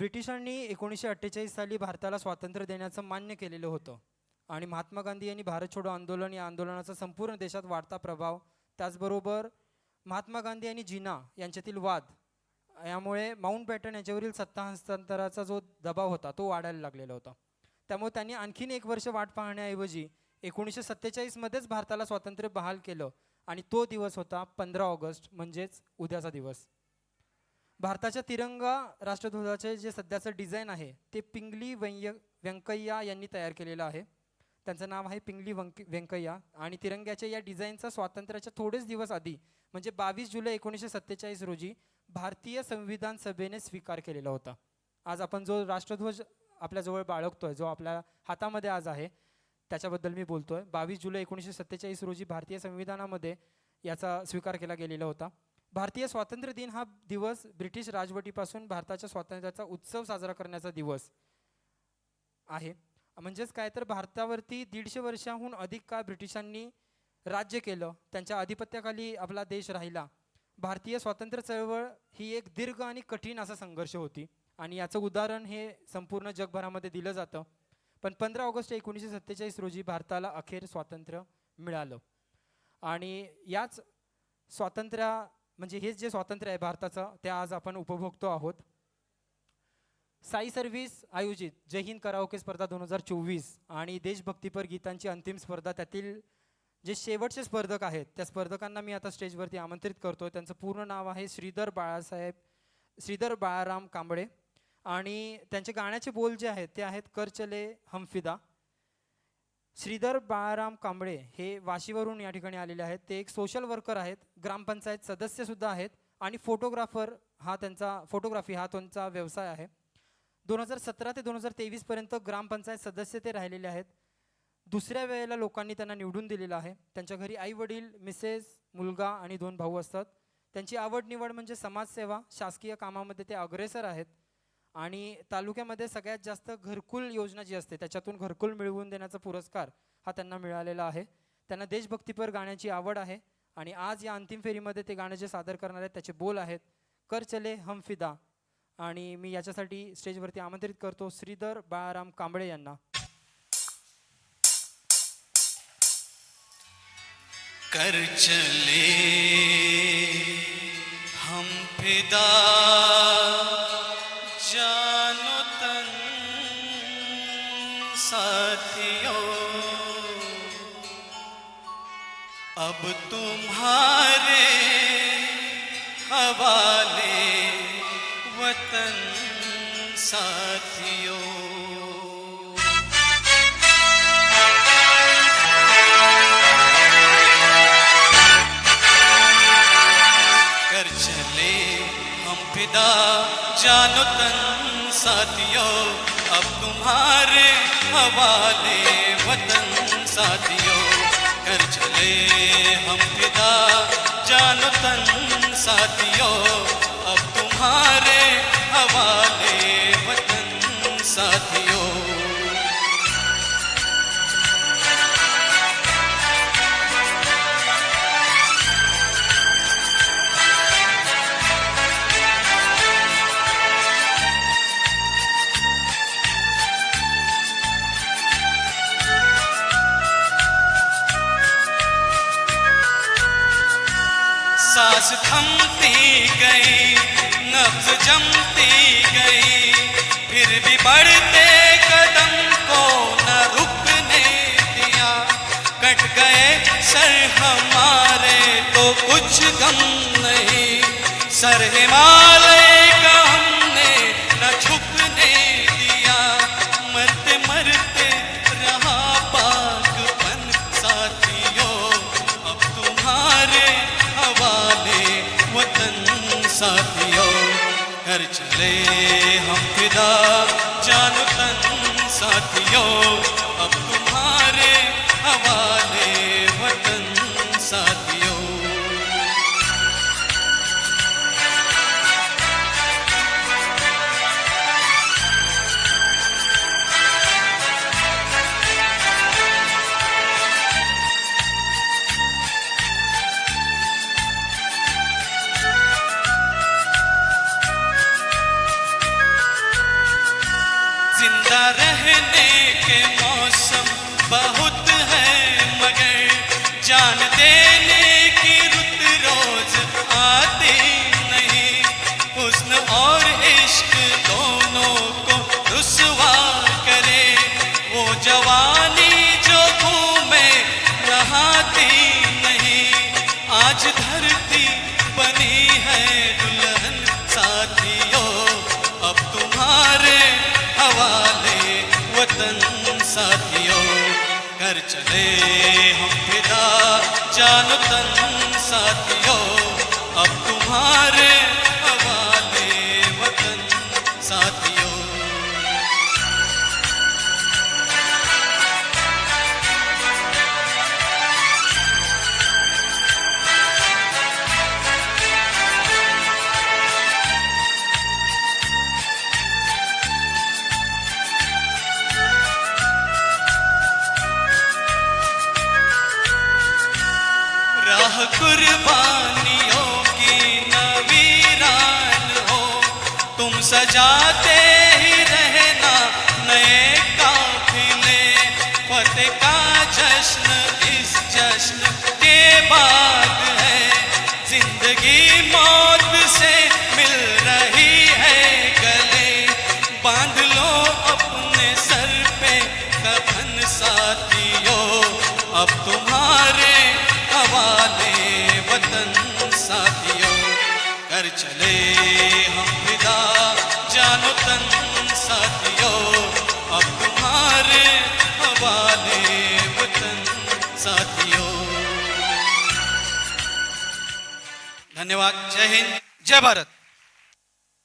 ब्रिटिशांनी एकोणीसशे अठ्ठेचाळीस साली भारताला स्वातंत्र्य देण्याचं मान्य केलेलं होतं. आणि महात्मा गांधी यांनी भारत छोडो आंदोलन या आंदोलनाचा संपूर्ण देशात वाढता प्रभाव त्याचबरोबर महात्मा गांधी आणि जिना यांच्यातील वाद यामुळे माउंट बॅटन यांच्यावरील सत्ता हस्तांतराचा जो दबाव होता तो वाढायला लागलेला होता. त्यामुळे त्यांनी आणखीन एक वर्ष वाट पाहण्याऐवजी एकोणीसशे सत्तेचाळीसमध्येच भारताला स्वातंत्र्य बहाल केलं आणि तो दिवस होता पंधरा ऑगस्ट म्हणजेच उद्याचा दिवस. भारताच्या तिरंगा राष्ट्रध्वजाचे जे सध्याचं डिझाईन आहे ते पिंगली व्यंय व्यंकय्या यांनी तयार केलेलं आहे. त्यांचं नाव आहे पिंगली वंक व्यंकय्या. आणि तिरंग्याच्या या डिझाईनचा स्वातंत्र्याच्या थोडेच दिवस आधी म्हणजे बावीस जुलै एकोणीसशे सत्तेचाळीस रोजी भारतीय संविधान सभेने स्वीकार केलेला होता. आज आपण जो राष्ट्रध्वज आपल्याजवळ बाळगतोय जो आपल्या हातामध्ये आज आहे त्याच्याबद्दल मी बोलतोय. बावीस जुलै एकोणीसशे सत्तेचाळीस रोजी भारतीय संविधानामध्ये याचा स्वीकार केला गेलेला होता. भारतीय स्वातंत्र्य दिन हा दिवस ब्रिटिश राजवटीपासून भारताच्या स्वातंत्र्याचा उत्सव साजरा करण्याचा दिवस आहे. म्हणजेच काय तर भारतावरती दीडशे वर्षाहून अधिक काळ ब्रिटिशांनी राज्य केलं त्यांच्या अधिपत्याखाली आपला देश राहिला. भारतीय स्वातंत्र्य चळवळ ही एक दीर्घ आणि कठीण असा संघर्ष होती आणि याचं उदाहरण हे संपूर्ण जगभरामध्ये दिलं जातं. पण पंधरा ऑगस्ट एकोणीसशे सत्तेचाळीस रोजी भारताला अखेर स्वातंत्र्य मिळालं. आणि याच स्वातंत्र्या म्हणजे हेच जे स्वातंत्र्य आहे भारताचं ते आज आपण उपभोगतो आहोत. साई सर्व्हिस आयोजित जय हिंद कराओके स्पर्धा दोन हजार चोवीस आणि देशभक्तीपर गीतांची अंतिम स्पर्धा त्यातील जे शेवटचे स्पर्धक आहेत त्या स्पर्धकांना मी आता स्टेजवरती आमंत्रित करतो त्यांचं पूर्ण नाव आहे श्रीधर बाळासाहेब श्रीधर बाळाराम कांबळे. आणि त्यांचे गाण्याचे बोल जे आहेत ते आहेत कर चले हमफिदा. श्रीधर बाळाराम कांबळे हे वाशीवरून या ठिकाणी आलेले आहेत. ते एक सोशल वर्कर आहेत ग्रामपंचायत सदस्यसुद्धा आहेत आणि फोटोग्राफर हा त्यांचा फोटोग्राफी हा त्यांचा व्यवसाय आहे. दोन हजार सतरा ते दोन हजार तेवीसपर्यंत ग्रामपंचायत सदस्य ते राहिलेले आहेत. दुसऱ्या वेळेला लोकांनी त्यांना निवडून दिलेलं आहे. त्यांच्या घरी आई वडील मिसेस मुलगा आणि दोन भाऊ असतात. त्यांची आवड निवड म्हणजे समाजसेवा शासकीय कामामध्ये ते अग्रेसर आहेत. आणि तालुक्यामध्ये सगळ्यात जास्त घरकुल योजना जी असते त्याच्यातून घरकुल मिळवून देण्याचा पुरस्कार हा त्यांना मिळालेला आहे. त्यांना देशभक्तीपर गाण्याची आवड आहे आणि आज या अंतिम फेरीमध्ये ते गाणं जे सादर करणार आहेत त्याचे बोल आहेत कर चले हम फिदा. आणि मी याच्यासाठी स्टेजवरती आमंत्रित करतो श्रीधर बाळाराम कांबळे यांना. कर चले हम फिदा. अब तुम्हारे हवाले वतन साथियों। कर चले हम फिदा जानो तन साथियों। अब तुम्हारे हवाले वतन साथियों। कर चले हम फिदा जानो तन साथियों अब तुम्हारे सांस थमती गई नब्ज जमती गई। फिर भी बढ़ते कदम को न रुकने दिया। कट गए सर हमारे तो कुछ गम नहीं। सर हमारे साथियों कर चले हम फिदा जान तन साथियों अब जिंदा रहने के मौसम बहुत है मगर जान देने की रुत रोज आती नहीं। हुस्न और इश्क दोनों को रुसवा करे वो जवानी जो घूमे नहाती नहीं। आज धरती कर चले हम फिदा। जान तन साथियों अब तुम्हारे राह कुर्बानियों की नवीरान हो। तुम सजाते ही रहना नए काफिले फतेह का जश्न इस जश्न के बाद है। जिंदगी मौत से मिल रही है गले। बांध लो अपने सर पे कफन साथियों। अब तुम्हारे वाले वतन साथियों कर चले हम विदा। जानो तन साथियों अब तुम्हारे हवाले वतन साथियों। धन्यवाद। जय हिंद। जय भारत।